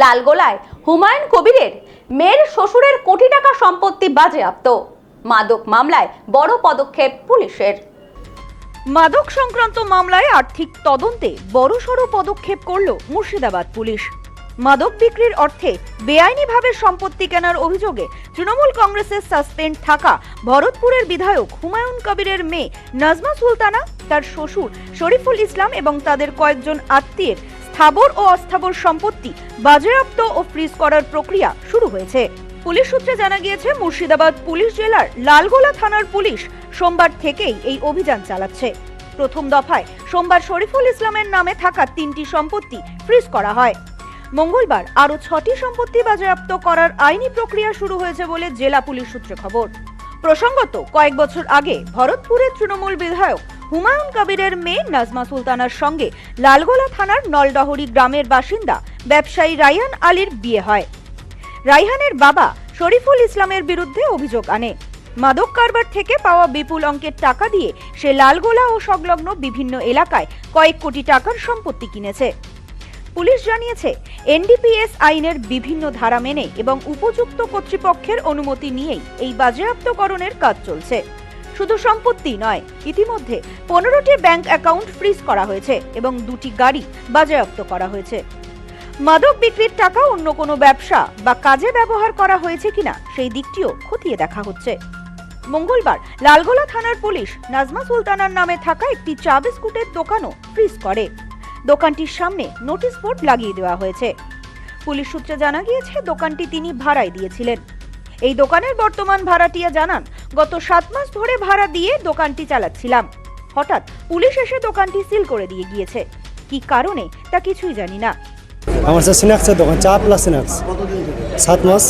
লালগোলায় হুমায়ুন কবিরের মেয়ের শ্বশুরের কোটি টাকা সম্পত্তি বাজেয়াপ্ত। মাদক মামলায় বড় পদক্ষেপ পুলিশের। মাদক সংক্রান্ত মামলায় আর্থিক তদন্তে বড়সড় পদক্ষেপ করল মুর্শিদাবাদ পুলিশ। মাদক বিক্রির অর্থে বেআইনিভাবে সম্পত্তি কেনার অভিযোগে তৃণমূল কংগ্রেসের সাসপেন্ড থাকা ভরতপুরের বিধায়ক হুমায়ুন কবিরের মেয়ে নাজমা সুলতানা, তার শ্বশুর শরীফুল ইসলাম এবং তাদের কয়েকজন আত্মীয়ের স্থাবর ও অস্থাবর সম্পত্তি, বাজেয়াপ্ত ও ফ্রিজ করার প্রক্রিয়া শুরু হয়েছে। পুলিশ সূত্রে জানা গিয়েছে, মুর্শিদাবাদ পুলিশ জেলার লালগোলা থানার পুলিশ সোমবার থেকেই এই অভিযান চালাচ্ছে। প্রথম দফায় সোমবার শরীফুল ইসলামের নামে থাকা তিনটি সম্পত্তি ফ্রিজ করা হয়। মঙ্গলবার আরও ছটি সম্পত্তি বাজেয়াপ্ত করার আইনি প্রক্রিয়া শুরু হয়েছে বলে জেলা পুলিশ সূত্রে খবর। প্রসঙ্গত, কয়েক বছর আগে ভরতপুরের তৃণমূল বিধায়ক হুমায়ুন কবিরের মেয়ে নাজমা সুলতানার সঙ্গে লালগোলা থানার নলডহরি গ্রামের বাসিন্দা ব্যবসায়ী রায়হান আলীর বিয়ে হয়। রায়হানের বাবা শরীফুল ইসলামের বিরুদ্ধে অভিযোগ আনে। মাদক কারবার থেকে পাওয়া বিপুল অঙ্কের টাকা দিয়ে সে লালগোলা ও সংলগ্ন বিভিন্ন এলাকায় কয়েক কোটি টাকার সম্পত্তি কিনেছে। পুলিশ জানিয়েছে, এনডিপিএস আইনের বিভিন্ন ধারা মেনে এবং উপযুক্ত কর্তৃপক্ষের অনুমতি নিয়েই এই বাজেয়াপ্তকরণের কাজ চলছে। শুধু সম্পত্তি নয়, ইতিমধ্যে পনেরোটি ব্যাংক অ্যাকাউন্ট ফ্রিজ করা হয়েছে এবং দুটি গাড়ি বাজেয়াপ্ত করা হয়েছে। মাদক বিক্রির টাকা অন্য কোনো ব্যবসা বা কাজে ব্যবহার করা হয়েছে কিনা সেই দিকটিও খতিয়ে দেখা হচ্ছে। মঙ্গলবার লালগোলা থানার পুলিশ নাজমা সুলতানার নামে থাকা একটি চা বিস্কুটের দোকানও ফ্রিজ করে। দোকানটির সামনে নোটিশ বোর্ড লাগিয়ে দেওয়া হয়েছে। পুলিশ সূত্রে জানা গিয়েছে, দোকানটি তিনি ভাড়ায় দিয়েছিলেন। এই দোকানের বর্তমান ভাড়াটিয়া জানান গত সাত মাস ধরে ভাড়া দিয়ে দোকানটি চালাচ্ছিলাম। হঠাৎ পুলিশ এসে দোকানটি সিল করে দিয়ে গিয়েছে। কি কারণে তা কিছুই জানি না। আমার স্যার স্ন্যাক্সের দোকান চা প্লাস স্ন্যাক্স সাত মাস।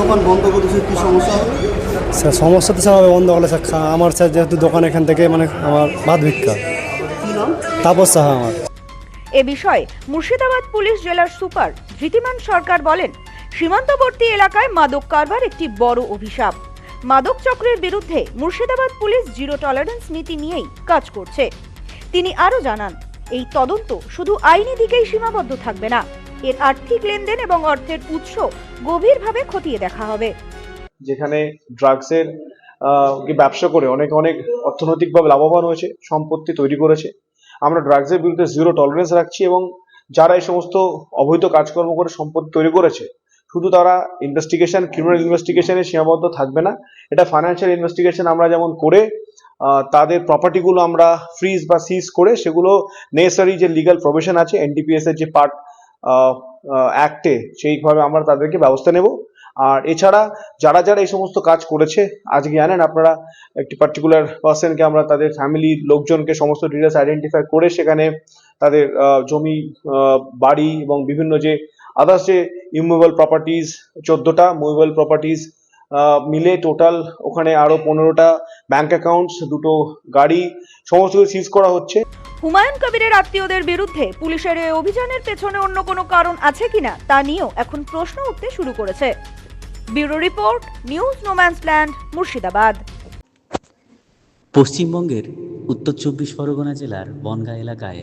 দোকান বন্ধ করেছে কি সমস্যা? স্যার সমস্যা তো স্যার বন্ধ করলে স্যার আমার স্যার যেহেতু দোকান এখান থেকে মানে আমার ভাত ভিক্ষা। তাপস সাহা আমার। এ বিষয়ে মুর্শিদাবাদ পুলিশ জেলার সুপার ধৃতিমান সরকার বলেন সীমান্তবর্তী এলাকায় মাদক কারবার একটি বড় অভিশাপ। মাদক চক্রের বিরুদ্ধে মুর্শিদাবাদ পুলিশ জিরো টলারেন্স নীতি নিয়েই কাজ করছে। তিনি আরও জানান, এই তদন্ত শুধু আইনি দিকেই সীমাবদ্ধ থাকবে না। এর আর্থিক লেনদেন এবং অর্থের উৎস গভীরভাবে খতিয়ে দেখা হবে। যেখানে ড্রাগসের ব্যবসা করে অনেক অনেক অর্থনৈতিকভাবে লাভবান হয়েছে, সম্পত্তি তৈরি করেছে। আমরা ড্রাগসের বিরুদ্ধে জিরো টলারেন্স রাখছি এবং যারা এই সমস্ত অবৈধ কাজকর্ম করে সম্পত্তি তৈরি করেছে শুধু তারা ইনভেস্টিগেশন ক্রিমিনাল ইনভেস্টিগেশনে সীমাবদ্ধ থাকবে না। এটা ফাইন্যান্সিয়াল ইনভেস্টিগেশন আমরা যেমন করে তাদের প্রপার্টিগুলো আমরা ফ্রিজ বা সিজ করে, সেগুলো নেসারি যে লিগাল প্রভিশন আছে এনডিপিএস এর যে পার্ট অ্যাক্টে সেইভাবে আমরা তাদেরকে ব্যবস্থা নেব। আর এছাড়া যারা যারা এই সমস্ত কাজ করেছে, আজকে জানেন আপনারা, একটি পার্টিকুলার পার্সনকে আমরা তাদের ফ্যামিলির লোকজনকে সমস্ত ডিটেলস আইডেন্টিফাই করে সেখানে তাদের জমি বাড়ি এবং বিভিন্ন যে আদার্স যে ইমুভেবল প্রপার্টিজ চোদ্দটা মুভেবল প্রপার্টিজ মিলে টোটাল ওখানে আরও পনেরোটা ব্যাংক অ্যাকাউন্টস দুটো গাড়ি সমস্ত কিছু সিজ করা হচ্ছে। হুমায়ুন কবিরের আত্মীয়দের বিরুদ্ধে পুলিশের এই অভিযানের পেছনে অন্য কোনো কারণ আছে কিনা তা নিয়েও এখন প্রশ্ন উঠতে শুরু করেছে। Bureau report news no man's no man's land Murshidabad. পশ্চিমবঙ্গের উত্তর চব্বিশ পরগনা জেলার বনগাঁ এলাকায়